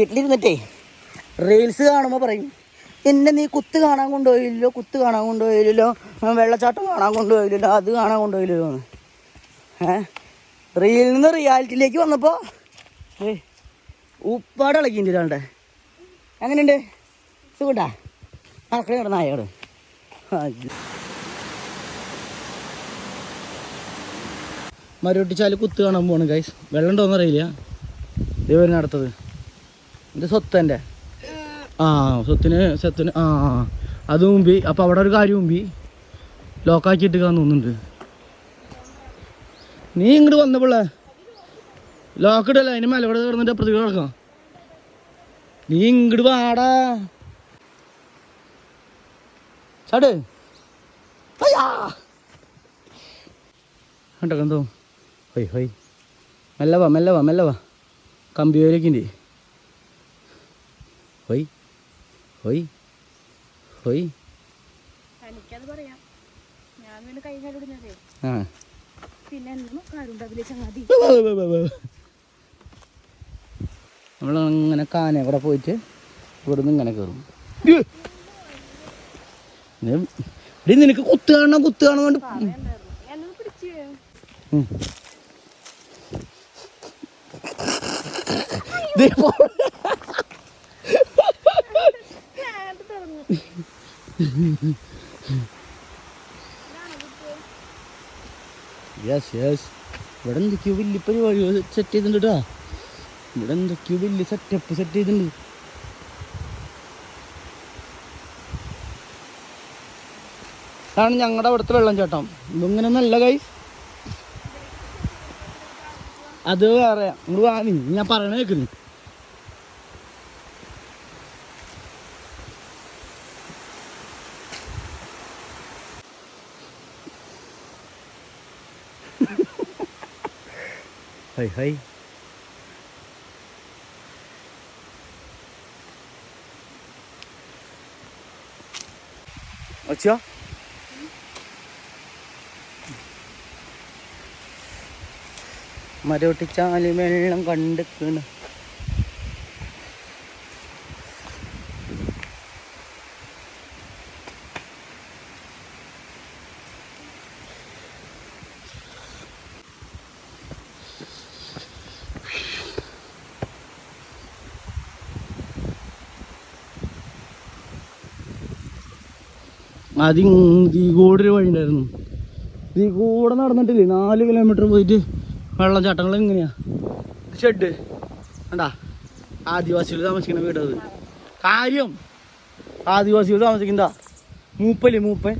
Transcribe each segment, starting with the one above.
വീട്ടിലിരുന്നിട്ടേ reels കാണുമ്പോൾ പറയും എന്നെ നീ കുത്ത് കാണാൻ കൊണ്ടുപോയില്ലോ കുത്ത് കാണാൻ കൊണ്ടുപോയില്ലല്ലോ ആ, വെള്ളച്ചാട്ടം കാണാൻ കൊണ്ടുപോയില്ലല്ലോ അത് കാണാൻ കൊണ്ടുപോയില്ലല്ലോ എന്ന്. റീലിൽ നിന്ന് റിയാലിറ്റിയിലേക്ക് വന്നപ്പോൾ ഏ ഉപ്പാട് ഇളക്കിന്റെ ഒരാളുടെ എങ്ങനെയുണ്ട്? സുഖണ്ടാ? നടക്കണേ കിടന്ന അയാൾ മരവിട്ടിച്ചാൽ കുത്ത് കാണാൻ പോകണം ഗൈസ് വെള്ളം ഉണ്ടോന്ന് അറിയില്ല ഇവരിന് അടുത്തത് ഇത് സ്വത്ത് എന്റെ ആ സ്വത്തിന് സ്വത്തിന് ആ ആ. അത് മുമ്പി അപ്പോൾ അവിടെ ഒരു കാര്യം മുമ്പി ലോക്കാക്കിയിട്ട് തോന്നുന്നുണ്ട്. നീ ഇങ്ങോട്ട് പിള്ളേ. ലോക്കിടല്ല അതിന് മലവിടെ കിടന്നിട്ട് അപ്പുറത്തേക്ക് കിടക്കാം നീ ഇങ്ങോട്ട് വാടാ. ചാട്. അയ്യാ കണ്ടോ കണ്ടോ? ഹൊയ് ഹൊയ്. മെല്ലെ വാ മെല്ലെ വാ മെല്ലെ വാ. കമ്പിയോരൊക്കെ ഹൊയ് ഹൊയ് ഹൊയ്. എനിക്കത് പറയാം. ഞാൻ പിന്നെ കൈ കാലിടുന്നതേ ആ. പിന്നെ ചങ്ങാതി നമ്മളങ്ങനെ കാന കൂടെ പോയിട്ട് ഇവിടുന്ന് ഇങ്ങനെ കയറും ഇടി നിനക്ക് കുത്ത് കാണണം? കുത്ത് പിടിച്ച്. യെസ് യെസ് ഇവിടെ എന്തൊക്കെയോ വലിയ പരിപാടി സെറ്റ് ചെയ്തിട്ടുണ്ട് കേട്ടോ ഇവിടെ എന്തൊക്കെയോ വലിയ സെറ്റപ്പ് സെറ്റ് ചെയ്തിട്ടുണ്ട്. ാണ് ഞങ്ങളുടെ അവിടുത്തെ വെള്ളം ചേട്ടം ഇതിങ്ങനെ നല്ല കൈ അത് വേറെ. നിങ്ങൾ ഞാൻ പറയണ കേൾക്കുന്നു Hây hây Ở chưa? മരൊട്ടിച്ചാലും വെള്ളം കണ്ടിക്കുന്നു ആദ്യം ഈ ഒരു വഴി ഉണ്ടായിരുന്നു ഈ കൂടെ നടന്നിട്ടില്ലേ? നാല് കിലോമീറ്റർ പോയിട്ട് വെള്ളച്ചാട്ടങ്ങൾ എങ്ങനെയാ? ഷെഡ്. കണ്ടാ? ആദിവാസികൾ താമസിക്കുന്ന വീട് അത്. കാര്യം ആദിവാസികൾ താമസിക്കുന്ന മൂപ്പല്ലേ മൂപ്പൻ.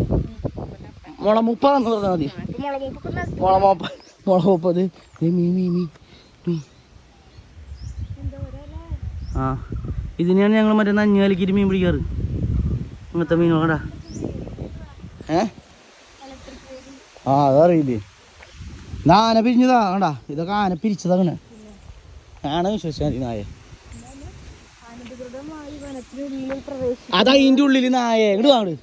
മുള മുപ്പാന്ന് പറഞ്ഞാൽ മതി. മുള മൂപ്പ മുള മൂപ്പത് ദേ മീ മീ ആ. ഇതിനെയാണ് ഞങ്ങൾ മറ്റേ നഞ്ഞാലിക്കിട്ട് മീൻ പിടിക്കാറ്. ഇങ്ങനത്തെ മീനുകളാ ആ അതറിയില്ലേ ഇത് ആന പിരിഞ്ഞതാ കണ്ടാ? ഇതൊക്കെ ആന പിരിച്ചതാണ് ആന വിശ്വസിച്ചാൽ മതി നായ. അതാ ഇതിന്റെ ഉള്ളിൽ നായ. ഇങ്ങോട്ട് വാങ്ങട്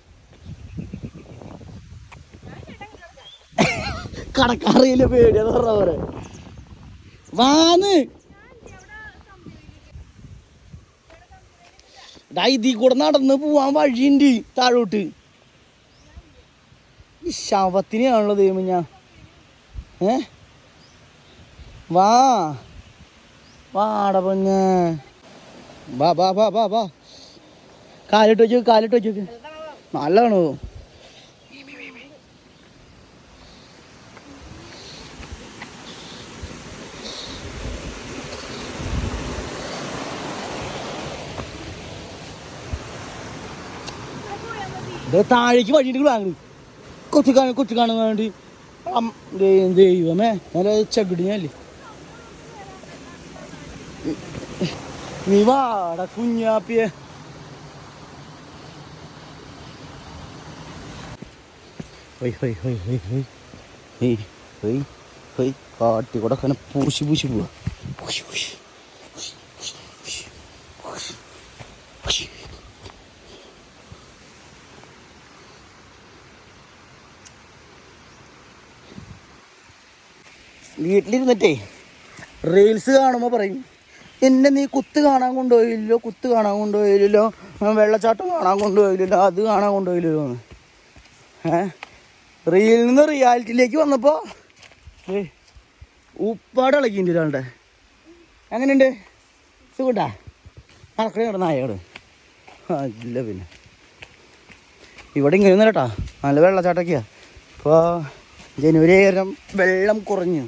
പേടി പേടിയാന്ന് പറഞ്ഞ പോലെ. വാന്ന് ഡാ ഇതീ കൂടെ നടന്ന് പോവാൻ വഴിയുണ്ട് താഴോട്ട്. ഈ ശവത്തിനെയാണല്ലോ ദൈവം ഞാൻ. ഏ? വാ. വാട പൊന്ന്. വാ വാ വാ വാ വാ. കാലിട്ട് വെച്ചു കാലിട്ട് വെച്ചു. നല്ലതാണോ? താഴേക്ക് വഴിയിട്ട് വാങ്ങി കൊച്ചു കാണും കൊച്ചു കാണാൻ വേണ്ടി ദൈവമേ നല്ല ചകിടിഞ്ഞല്ലേ നീ വാട കുഞ്ഞാപ്പിയെ. ഹൊയ് ഹൊയ് ഹൊയ് ഹൊയ് ഹൊയ്. ഹൊയ് ഹൊയ് കാട്ടി കൂടെ അങ്ങനെ പൂശി പൂശി പോവാ. പൂശി പൂശി, പൂശി, പൂശി, പൂശി, പൂശി. വീട്ടിലിരുന്നിട്ടേ റീൽസ് കാണുമ്പോൾ പറയും എന്നെ നീ കുത്ത് കാണാൻ കൊണ്ടുപോയില്ലല്ലോ കുത്ത് കാണാൻ കൊണ്ടുപോയില്ലല്ലോ വെള്ളച്ചാട്ടം കാണാൻ കൊണ്ടുപോയില്ലല്ലോ അത് കാണാൻ കൊണ്ടുപോയില്ലല്ലോ എന്ന്. റീൽ നിന്ന് റിയാലിറ്റിയിലേക്ക് വന്നപ്പോൾ ഉപ്പാട് ഇളക്കിന്റെ ഒരാളുടെ. എങ്ങനെയുണ്ട്? സുഖട്ടാ? നടക്കണേ ഇവിടെ നായകട് ഇല്ല പിന്നെ. ഇവിടെ ഇങ്ങനെ ഒന്നും കേട്ടാ നല്ല വെള്ളച്ചാട്ടൊക്കെയാണ് ഇപ്പോൾ ജനുവരി ആയിരം വെള്ളം കുറഞ്ഞു.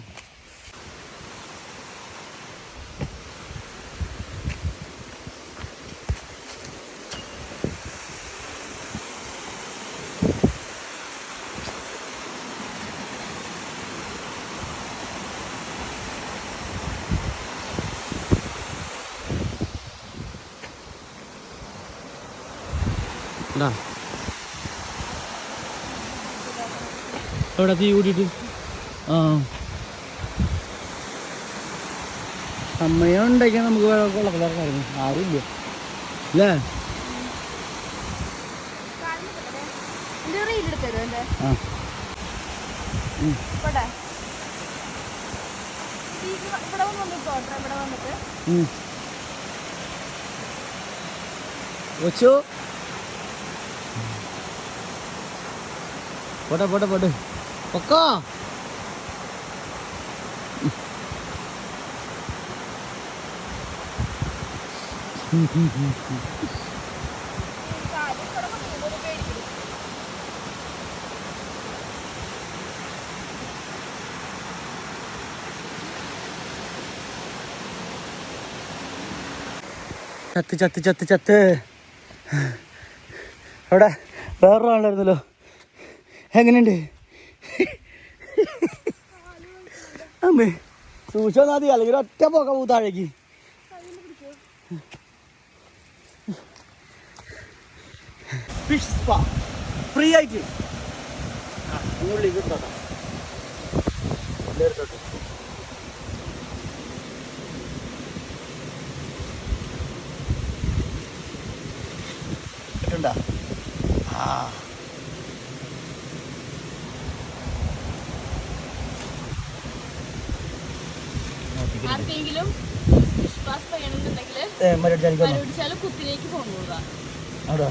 എന്താ എവിടെ തീ കൂട്ടിയിട്ട് ആ. സമയം ഉണ്ടാക്കിയാൽ നമുക്ക് കൊള്ളക്കായിരുന്നു ആരുമില്ല. അല്ലേ ആ. ഇവിടെ ഈ ഇവിടെ വന്നിട്ട് വന്നിട്ട് ഉം. പോട്ടെ പോട്ടെ പോട്ടെ. പൊക്കോ? ചത്ത് ചത്ത് ചത്ത് ചത്ത്. അവിടെ വേറൊരാളുണ്ടായിരുന്നല്ലോ. എങ്ങനെയുണ്ട്? അമ്മേ സൂക്ഷിച്ചാൽ മതി. അല്ലെങ്കിൽ ഒറ്റ പോക്ക പോകും താഴേക്ക്. ഫിഷ് സ്പാ ഫ്രീ ആയിട്ട്. ഉള്ളിൽ കിട്ടോട്ടെ കിട്ടണ്ട ആ. ആർക്കെങ്കിലും വിശ്വാസം ചെയ്യണമെന്നുണ്ടെങ്കിൽ മരടിച്ചാലിക്കൊന്നു മരടിച്ചാലും കുത്തിലേക്ക് അവിടെ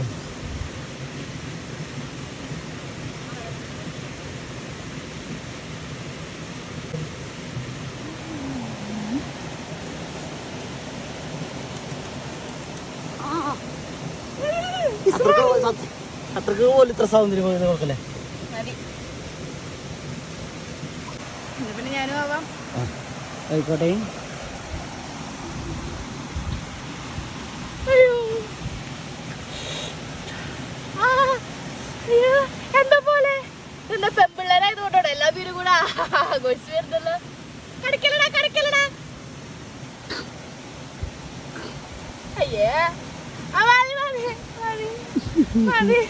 അത്രയ്ക്ക് പോലും ഇത്ര സൗന്ദര്യം പോയത് നോക്കല്ലേ പിന്നെ ഞാനും ആവാം. ആയിക്കോട്ടെ. എന്താ പോലെ? എന്താ പെമ്പിള്ളേരായതുകൊണ്ടോ എല്ലാ പേരും കൂടെ ആഘോഷിച്ച് വരുന്നല്ലോ കടക്കലടാ കടക്കലടാ. അയ്യേ. ആ, മതി മതി മതി മതി